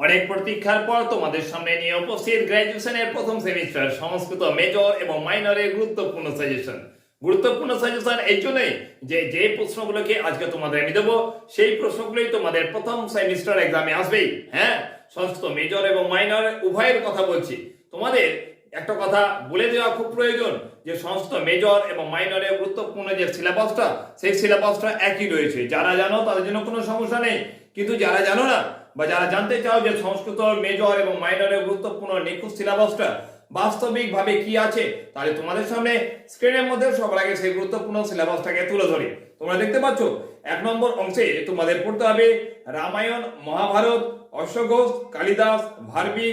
অনেক প্রতীক্ষার পর তোমাদের সামনে নিয়ে উপস্থিত গ্র্যাজুয়েশনের প্রথম সেমিস্টার সংস্কৃত মেজর এবং মাইনরের গুরুত্বপূর্ণ সাজেশন গুরুত্বপূর্ণ সাজেশন এই জন্যই যে যে প্রশ্নগুলোকে আজকে তোমাদের আমি দেবো, সেই প্রশ্নগুলোই তোমাদের প্রথম সেমিস্টার এক্সামে আসবেই। হ্যাঁ? সংস্কৃত মেজর এবং মাইনর উভয়ের কথা বলছি। তোমাদের একটা কথা বলে দেওয়া খুব প্রয়োজন যে সমস্ত মেজর এবং মাইনরের গুরুত্বপূর্ণ যে সিলেবাসটা সেই সিলেবাসটা একই রয়েছে। যারা জানো তাদের জন্য কোনো সমস্যা নেই। কিন্তু যারা জানো না বা যারা জানতে চাও যে সংস্কৃত মেজর এবং মাইনরের গুরুত্বপূর্ণ নিখুঁত সিলেবাসটা বাস্তবিকভাবে কি আছে, তাহলে তোমাদের সামনে স্ক্রিনের মধ্যে সবার আগে সেই গুরুত্বপূর্ণ সিলেবাসটাকে তুলে ধরি। তোমরা দেখতে পাচ্ছ, এক নম্বর অংশে তোমাদের পড়তে হবে রামায়ণ, মহাভারত, অশ্বঘোষ, কালিদাস, ভারবি,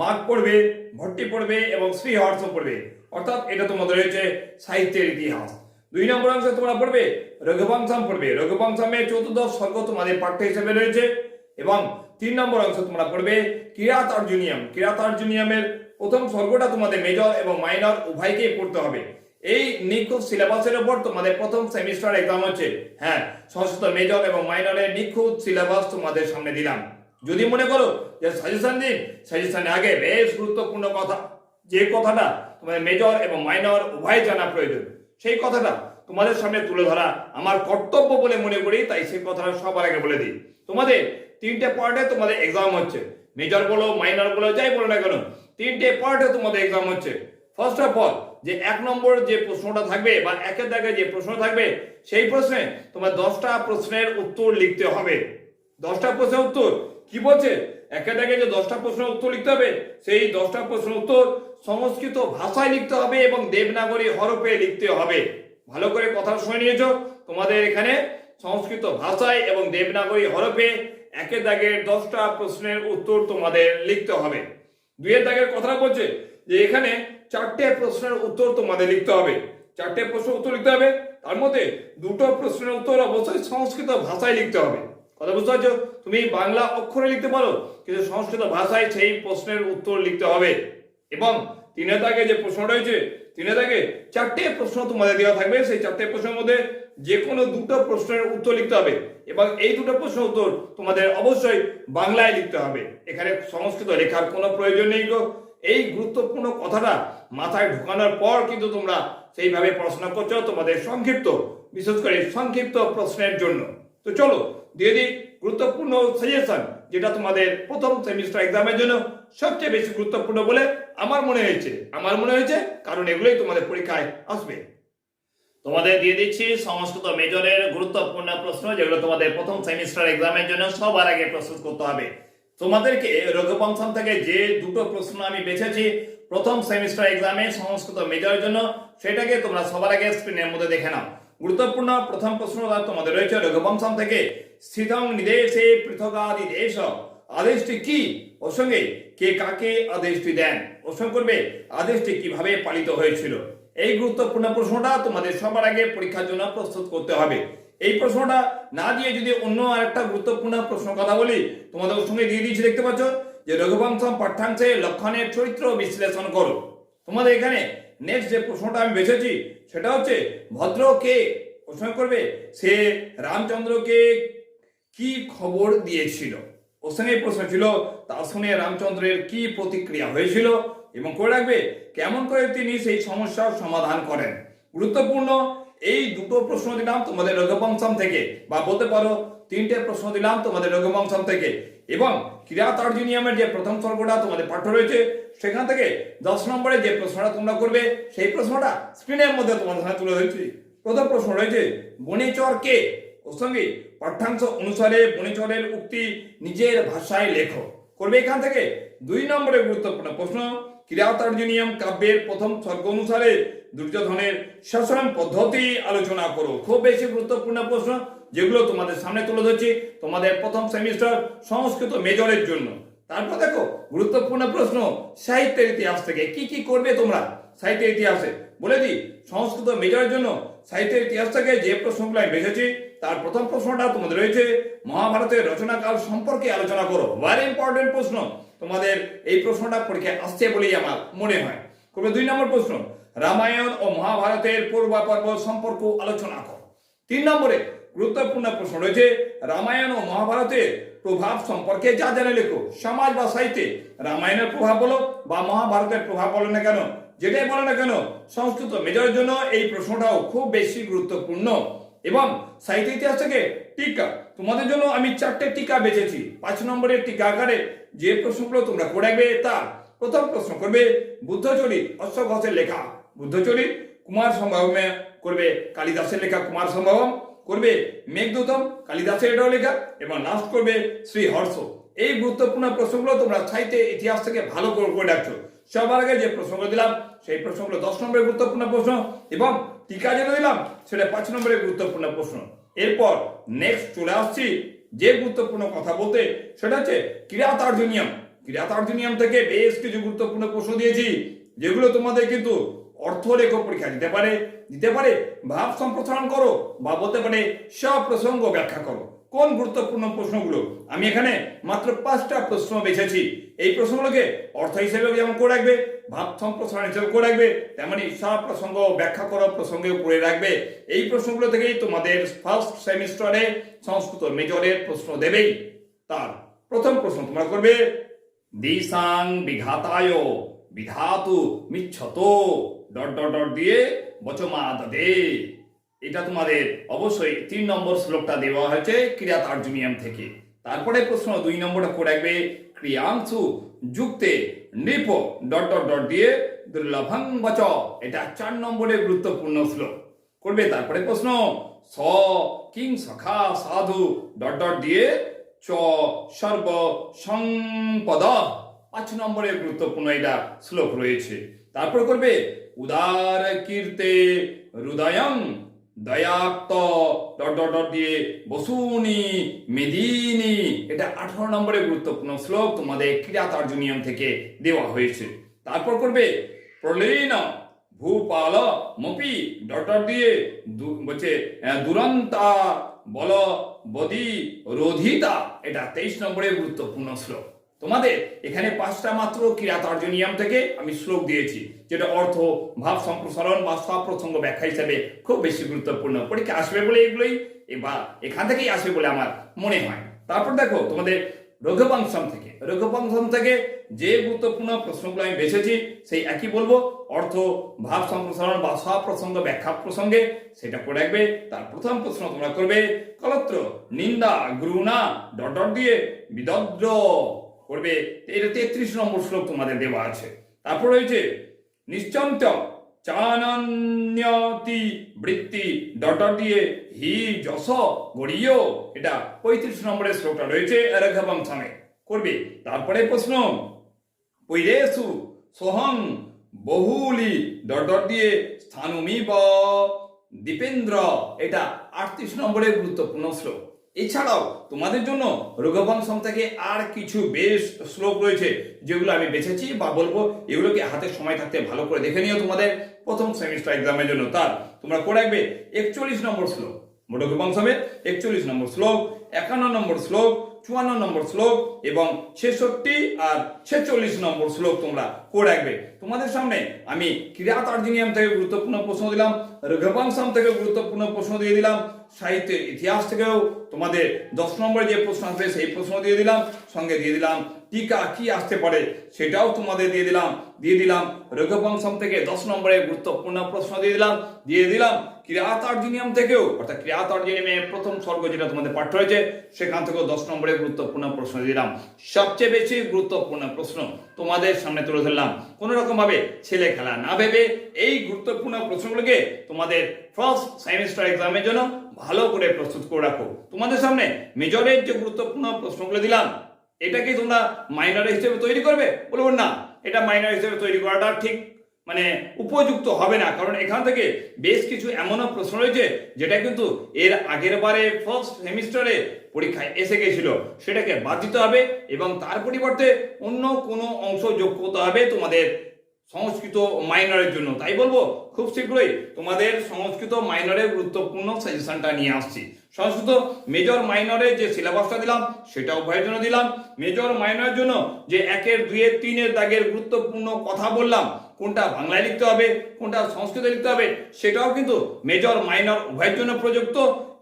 মাঘ পড়বে, ভট্টি পড়বে এবং শ্রীহর্ষ পড়বে। অর্থাৎ এটা তোমাদের রয়েছে সাহিত্যের ইতিহাস। দুই নম্বর অংশে তোমরা পড়বে, রঘুবংশম পড়বে। রঘুবংশমে চতুর্দশ স্বর্গ তোমাদের পাঠ্য হিসেবে রয়েছে। এবং তিন নম্বর অংশ তোমরা পড়বে কিরাত অর্জুনিয়াম। কিরাত অর্জুনিয়ামের প্রথম স্বর্গটা তোমাদের মেজর এবং মাইনর উভয়কেই পড়তে হবে। এই নিখুঁত সিলেবাসের উপর তোমাদের প্রথম সেমিস্টার এক্সাম হচ্ছে। হ্যাঁ সংস্কৃত মেজর এবং মাইনরের নিখুঁত সিলেবাস তোমাদের সামনে দিলাম। যদি মনে করো যে সাজেশন দিন সাজেশনে আগে বেশ গুরুত্বপূর্ণ কথা, যে কথাটা তোমাদের মেজর এবং মাইনর উভয় জানা প্রয়োজন, সেই কথাটা তোমাদের সামনে তুলে ধরা আমার কর্তব্য বলে মনে করি, তাই সেই কথাটা সবার আগে বলে দিই। তোমাদের তিনটে পার্টে তোমাদের এক্সাম হচ্ছে। মেজর বলো মাইনর বলো, যাই বলো না কেন, তিনটে পার্টে তোমাদের এক্সাম হচ্ছে। ফার্স্ট অফ অল যে এক নম্বর যে প্রশ্নটা থাকবে বা একের দাগে যে প্রশ্ন থাকবে, সেই প্রশ্নে তোমার দশটা প্রশ্নের উত্তর লিখতে হবে। দশটা প্রশ্নের উত্তর কি বলছে? একে দাগে যে দশটা প্রশ্নের উত্তর লিখতে হবে, সেই দশটা প্রশ্নের উত্তর সংস্কৃত ভাষায় লিখতে হবে এবং দেবনাগরী হরফে লিখতে হবে। ভালো করে কথা শুনে নিয়েছো। তোমাদের এখানে সংস্কৃত ভাষায় এবং দেবনাগরী হরফে একে দাগের দশটা প্রশ্নের উত্তর তোমাদের লিখতে হবে। দুইয়ের দাগের কথা বলছে যে এখানে চারটে প্রশ্নের উত্তর তোমাদের লিখতে হবে। চারটে প্রশ্নের উত্তর লিখতে হবে, তার মধ্যে দুটো প্রশ্নের উত্তর অবশ্যই সংস্কৃত ভাষায় লিখতে হবে। কথা বুঝতে পারছ? তুমি বাংলা অক্ষরে লিখতে পারো, কিন্তু সংস্কৃত ভাষায় সেই প্রশ্নের উত্তর লিখতে হবে। এবং তিনের দাগে যে প্রশ্ন রয়েছে তিনের দাগে চারটে প্রশ্ন তোমাদের দেওয়া থাকবে। সেই চারটে প্রশ্নের মধ্যে যে কোনো দুটো প্রশ্নের উত্তর লিখতে হবে এবং এই দুটো প্রশ্নের উত্তর তোমাদের অবশ্যই বাংলায় লিখতে হবে। এখানে সংস্কৃত লেখার কোনো প্রয়োজন নেই গো। এই গুরুত্বপূর্ণ কথাটা মাথায় ঢোকানোর পর কিন্তু তোমরা সেইভাবে পড়াশোনা করছ তোমাদের সংক্ষিপ্ত, বিশেষ করে সংক্ষিপ্ত প্রশ্নের জন্য। তো চলো, দিয়ে দিই গুরুত্বপূর্ণ সাজেশন যেটা তোমাদের প্রথম সেমিস্টার এক্সামের জন্য সবচেয়ে বেশি গুরুত্বপূর্ণ বলে আমার মনে হয়েছে। আমার মনে হয়েছে কারণ এগুলোই তোমাদের পরীক্ষায় আসবে। তোমাদের দিয়ে দিচ্ছি সংস্কৃত মেজরের গুরুত্বপূর্ণ প্রশ্ন, যেগুলো তোমাদের প্রথম সেমিস্টার এক্সামের জন্য সবার আগে প্রস্তুত করতে হবে। তোমাদেরকে রঘুবংশম থেকে যে দুটো প্রশ্ন আমি বেছেছি প্রথম সেমিস্টার এক্সামে সংস্কৃত মেজরের জন্য, সেটাকে তোমরা সবার আগে স্ক্রিনের মধ্যে দেখে নাও। গুরুত্বপূর্ণ প্রথম প্রশ্নটা তোমাদের রয়েছে রঘুবংশম থেকে স্থিতং নিদেশে পৃথকাদি দেশ, আদেশটি কি? ওর সঙ্গে কে কাকে আদেশটি দেন? সঙ্গে করবে, আদেশটি কীভাবে পালিত হয়েছিল? এই গুরুত্বপূর্ণ প্রশ্নটা তোমাদের সবার আগে পরীক্ষার জন্য প্রস্তুত করতে হবে। এই প্রশ্নটা না দিয়ে যদি অন্য আরেকটা গুরুত্বপূর্ণ প্রশ্ন কথা বলি, তোমাদের সঙ্গে দিয়ে দিয়েছি, দেখতে পাচ্ছ? যে রঘুবংশম পাঠ্যাংশে লক্ষণের চরিত্র বিশ্লেষণ করো। তোমাদের এখানে নেক্সট যে প্রশ্নটা আমি বেছেছি, সেটা হচ্ছে ভদ্র কে প্রশ্ন করবে, সে রামচন্দ্রকে কি খবর দিয়েছিল? ওর সঙ্গে প্রশ্ন ছিল, তার শুনে রামচন্দ্রের কি প্রতিক্রিয়া হয়েছিল? এবং করে রাখবে, কেমন করে তিনি সেই সমস্যার সমাধান করেন? গুরুত্বপূর্ণ, এই দুটো প্রশ্ন দিলাম তোমাদের রঘুবংশম থেকে, বা বলতে পারো, তিনটে প্রশ্ন দিলাম তোমাদের রঘুবংশম থেকে। এবং কিরাত অর্জুনিয়ামের যে প্রথম স্বর্গটা তোমাদের পাঠ্য রয়েছে, সেখান থেকে দশ নম্বরে যে প্রশ্নটা তোমরা করবে, সেই প্রশ্নটা স্ক্রিনের মধ্যে তোমাদের সামনে তুলে ধরেছি। প্রথম প্রশ্ন রয়েছে বনিচর কে? ওর সঙ্গে পাঠ্যাংশ অনুসারে বনিচরের উক্তি নিজের ভাষায় লেখো। করবে এখান থেকে দুই নম্বরে গুরুত্বপূর্ণ প্রশ্ন কিরাতার্জুনিয়ম কাব্যের প্রথম স্বর্গ অনুসারে দুর্যোধনের শাসন পদ্ধতি আলোচনা করো। খুব বেশি গুরুত্বপূর্ণ প্রশ্ন যেগুলো তোমাদের সামনে তুলে ধরছি, তোমাদের প্রথম সেমিস্টার সংস্কৃত মেজরের জন্য। তারপর দেখো, গুরুত্বপূর্ণ প্রশ্ন, সাহিত্যের ইতিহাস থেকে কি কি করবে তোমরা? সাহিত্যের ইতিহাসে বলে দিই, সংস্কৃত মেজরের জন্য সাহিত্যের ইতিহাস থেকে যে প্রশ্নগুলো আমি বেছেছি, তার প্রথম প্রশ্নটা তোমাদের রয়েছে, মহাভারতের রচনাকাল সম্পর্কে আলোচনা করো। ভেরি ইম্পর্টেন্ট প্রশ্ন। তোমাদের এই প্রশ্নটা পরীক্ষায় আসছে বলেই আমার মনে হয়। করবে দুই নম্বর প্রশ্ন, রামায়ণ ও মহাভারতের পূর্বাপর্ব সম্পর্ক আলোচনা করো। তিন নম্বরে গুরুত্বপূর্ণ প্রশ্ন রয়েছে, রামায়ণ ও মহাভারতের প্রভাব সম্পর্কে যা জানে লেখো। সমাজ বা সাহিত্যে রামায়ণের প্রভাব বলো বা মহাভারতের প্রভাব বলো না কেন? যেটাই বলো না কেন, সংস্কৃত মেজরের জন্য এই প্রশ্নটাও খুব বেশি গুরুত্বপূর্ণ। এবং সাহিত্য ইতিহাস থেকে টিকা। তোমাদের জন্য আমি চারটে টিকা বেঁচেছি। পাঁচ নম্বরের টিকা আকারে যে প্রশ্নগুলো তোমরা পড়াবে তার প্রথম প্রশ্ন করবে বুদ্ধচরিত অশ্বঘোষের লেখা। বুদ্ধচরিত কুমার সম্ভবমে করবে কালিদাসের লেখা কুমার সম্ভবম, করবে মেঘদূতম কালিদাসের এটাও লেখা, এবং লাস্ট করবে শ্রী হর্ষ। এই গুরুত্বপূর্ণ প্রশ্নগুলো তোমরা সাহিত্যে ইতিহাস থেকে ভালো করে করে রাখছো। সবার আগে যে প্রশ্নগুলো দিলাম, সেই প্রশ্নগুলো দশ নম্বরের গুরুত্বপূর্ণ প্রশ্ন, এবং টিকা যেটা দিলাম সেটা পাঁচ নম্বরের গুরুত্বপূর্ণ প্রশ্ন। এরপর নেক্সট চলে আসছি যে গুরুত্বপূর্ণ কথা বলতে, সেটা হচ্ছে ক্রিয়াতার্জনিয়ম ক্রিয়াতার্জনিয়ম থেকে বেশ কিছু গুরুত্বপূর্ণ প্রশ্ন দিয়েছি, যেগুলো তোমাদের কিন্তু অর্থরেখ পরীক্ষা দিতে পারে। দিতে পারে, ভাব সম্প্রসারণ করো বা বলতে পারে সব প্রসঙ্গ ব্যাখ্যা করো। কোন গুরুত্বপূর্ণ প্রশ্নগুলো? আমি এখানে মাত্র পাঁচটা প্রশ্ন বেছেছি। এই প্রশ্নগুলোকে অর্থ হিসেবে যেমন করে রাখবে ভাব সম্প্রসারণ হিসেবে করে রাখবে, তেমনি সব প্রসঙ্গ, ব্যাখ্যা করো প্রসঙ্গেও করে রাখবে। এই প্রশ্নগুলো থেকেই তোমাদের ফার্স্ট সেমিস্টারে সংস্কৃত মেজরের প্রশ্ন দেবেই। তার প্রথম প্রশ্ন তোমরা করবে, দিশাং বিঘাতায় বিধাতু মিচ্ছত। ডট ডট ডট দিয়ে বচমা দে এটা তোমাদের অবশ্যই তিন নম্বর শ্লোকটা দেওয়া হয়েছে ক্রিয়া তার্জুনিয়াম থেকে। তারপরে প্রশ্ন দুই নম্বরটা করে রাখবে ক্রিয়াংশু যুক্তে নৃপ ডট ডট ডট দিয়ে দুর্লভং বচ। এটা চার নম্বরের গুরুত্বপূর্ণ শ্লোক। করবে তারপরে প্রশ্ন, স কিং সখা সাধু ডট ডট দিয়ে চ সর্ব সম্পদ পাঁচ নম্বরের গুরুত্বপূর্ণ এটা শ্লোক রয়েছে। তারপর করবে, উদার কীর্তে হৃদয়ং দয়াক্ত ডট ডট ডট দিয়ে বসুনি, মেদিনী। এটা আঠারো নম্বরের গুরুত্বপূর্ণ শ্লোক, তোমাদের ক্রিয়া তার্জুনিয়ম থেকে দেওয়া হয়েছে। তারপর করবে, প্রলীন ভূপাল মপি ডট ডট দিয়ে বলছে দুরন্তা বল বদি রোধিতা। এটা তেইশ নম্বরের গুরুত্বপূর্ণ শ্লোক। তোমাদের এখানে পাঁচটা মাত্র ক্রিয়া তার্জনিয়াম থেকে আমি শ্লোক দিয়েছি, যেটা অর্থ, ভাব সম্প্রসারণ বা সপ্রসঙ্গ ব্যাখ্যা হিসাবে খুব বেশি গুরুত্বপূর্ণ। পরীক্ষা আসবে বলে এগুলোই এ বা এখান থেকেই আসবে বলে আমার মনে হয়। তারপর দেখো, তোমাদের রঘুবংশম থেকে। রঘুবংশম থেকে যে গুরুত্বপূর্ণ প্রশ্নগুলো আমি বেছেছি, সেই একই বলব। অর্থ, ভাব সম্প্রসারণ বা সপ্রসঙ্গ ব্যাখ্যা প্রসঙ্গে সেটা করে রাখবে। তার প্রথম প্রশ্ন তোমরা করবে, কলত্র, নিন্দা গুরুনা ডট ডট দিয়ে, বিদদ্র। করবে। এটা তেত্রিশ নম্বর শ্লোক তোমাদের দেওয়া আছে। তারপর রয়েছে নিশ্চন্ত চানন্যতি বৃত্তি ডট ডট দিয়ে হি যশ গড়িয়। এটা পঁয়ত্রিশ নম্বরের শ্লোকটা রয়েছে রঘবংশমে। করবে। তারপরে প্রশ্ন পৈরেসু সোহং বহুলি ডট ডট দিয়ে স্থানুমিব দীপেন্দ্র। এটা আটত্রিশ নম্বরের গুরুত্বপূর্ণ শ্লোক। এছাড়াও তোমাদের জন্য রঘুবংশম থেকে আর কিছু বেশ শ্লোক রয়েছে, যেগুলো আমি বেছেছি বা বলব। এগুলোকে হাতে সময় থাকতে ভালো করে দেখে নিও তোমাদের প্রথম সেমিস্টার এক্সামের জন্য। তার তোমরা করে রাখবে একচল্লিশ নম্বর শ্লোক। রঘুবংশমের একচল্লিশ নম্বর শ্লোক, একান্ন নম্বর শ্লোক, চুয়ান্ন নম্বর শ্লোক এবং ছেষট্টি আর ছেচল্লিশ নম্বর শ্লোক তোমরা করে রাখবে। তোমাদের সামনে আমি কিরাত আর্জিনিয়াম থেকে গুরুত্বপূর্ণ প্রশ্ন দিলাম, রঘুবংশম থেকে গুরুত্বপূর্ণ প্রশ্ন দিয়ে দিলাম, সাহিত্যের ইতিহাস থেকেও তোমাদের দশ নম্বরে যে প্রশ্ন আসবে সেই প্রশ্ন দিয়ে দিলাম, সঙ্গে দিয়ে দিলাম টিকা কি আসতে পারে সেটাও তোমাদের দিয়ে দিলাম দিয়ে দিলাম রঘুবংশম থেকে দশ নম্বরে গুরুত্বপূর্ণ প্রশ্ন দিয়ে দিলাম দিয়ে দিলাম ক্রিয়াত আর্জিনিয়াম থেকেও, অর্থাৎ ক্রিয়াত আর্জিনিয়ামে প্রথম স্বর্গ যেটা তোমাদের পাঠ্য হয়েছে, সেখান থেকেও দশ নম্বরে গুরুত্বপূর্ণ প্রশ্ন দিলাম। সবচেয়ে বেশি গুরুত্বপূর্ণ প্রশ্ন তোমাদের সামনে তুলে ধরলাম। কোনো রকম ভাবে ছেলে খেলা না ভেবে এই গুরুত্বপূর্ণ প্রশ্নগুলোকে তোমাদের ফার্স্ট সেমিস্টার এক্সামের জন্য ভালো করে প্রস্তুত করে রাখো। তোমাদের সামনে মেজরের যে গুরুত্বপূর্ণ প্রশ্নগুলো দিলাম, এটা কি তোমরা মাইনর হিসেবে তৈরি করবে? বলব না, এটা মাইনর হিসেবে তৈরি করাটা ঠিক মানে উপযুক্ত হবে না। কারণ এখান থেকে বেশ কিছু এমনও প্রশ্ন রয়েছে, যেটা কিন্তু এর আগের বারে ফার্স্ট সেমিস্টারে পরীক্ষায় এসে গেছিল। সেটাকে বাদ দিতে হবে এবং তার পরিবর্তে অন্য কোনো অংশ যোগ করতে হবে তোমাদের সংস্কৃত মাইনরের জন্য। তাই বলব, খুব শীঘ্রই তোমাদের সংস্কৃত মাইনরের গুরুত্বপূর্ণ সাজেশনটা নিয়ে আসছি। সংস্কৃত মেজর মাইনরের যে সিলেবাসটা দিলাম সেটা উভয়ের জন্য দিলাম। মেজর মাইনরের জন্য যে একের, দুইয়ের, তিনের দাগের গুরুত্বপূর্ণ কথা বললাম, কোনটা বাংলায় লিখতে হবে, কোনটা সংস্কৃতে লিখতে হবে, সেটাও কিন্তু মেজর মাইনর উভয়ের জন্য প্রযুক্ত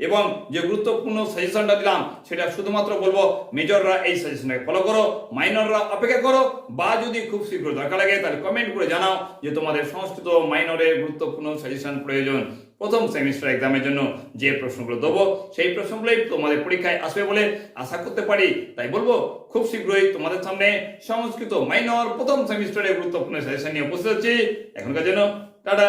এবং যে গুরুত্বপূর্ণ সাজেশনটা দিলাম, সেটা শুধুমাত্র বলব মেজররা এই সাজেশনটাকে ফলো করো মাইনররা অপেক্ষা করো, বা যদি খুব শীঘ্র দরকার লাগে, তাহলে কমেন্ট করে জানাও যে তোমাদের সংস্কৃত মাইনরের গুরুত্বপূর্ণ সাজেশন প্রয়োজন। প্রথম সেমিস্টার এক্সামের জন্য যে প্রশ্নগুলো দেবো, সেই প্রশ্নগুলোই তোমাদের পরীক্ষায় আসবে বলে আশা করতে পারি। তাই বলব, খুব শীঘ্রই তোমাদের সামনে সংস্কৃত মাইনর প্রথম সেমিস্টারে গুরুত্বপূর্ণ সাজেশন নিয়ে উপস্থিত হচ্ছি। এখনকার জন্য টাটা।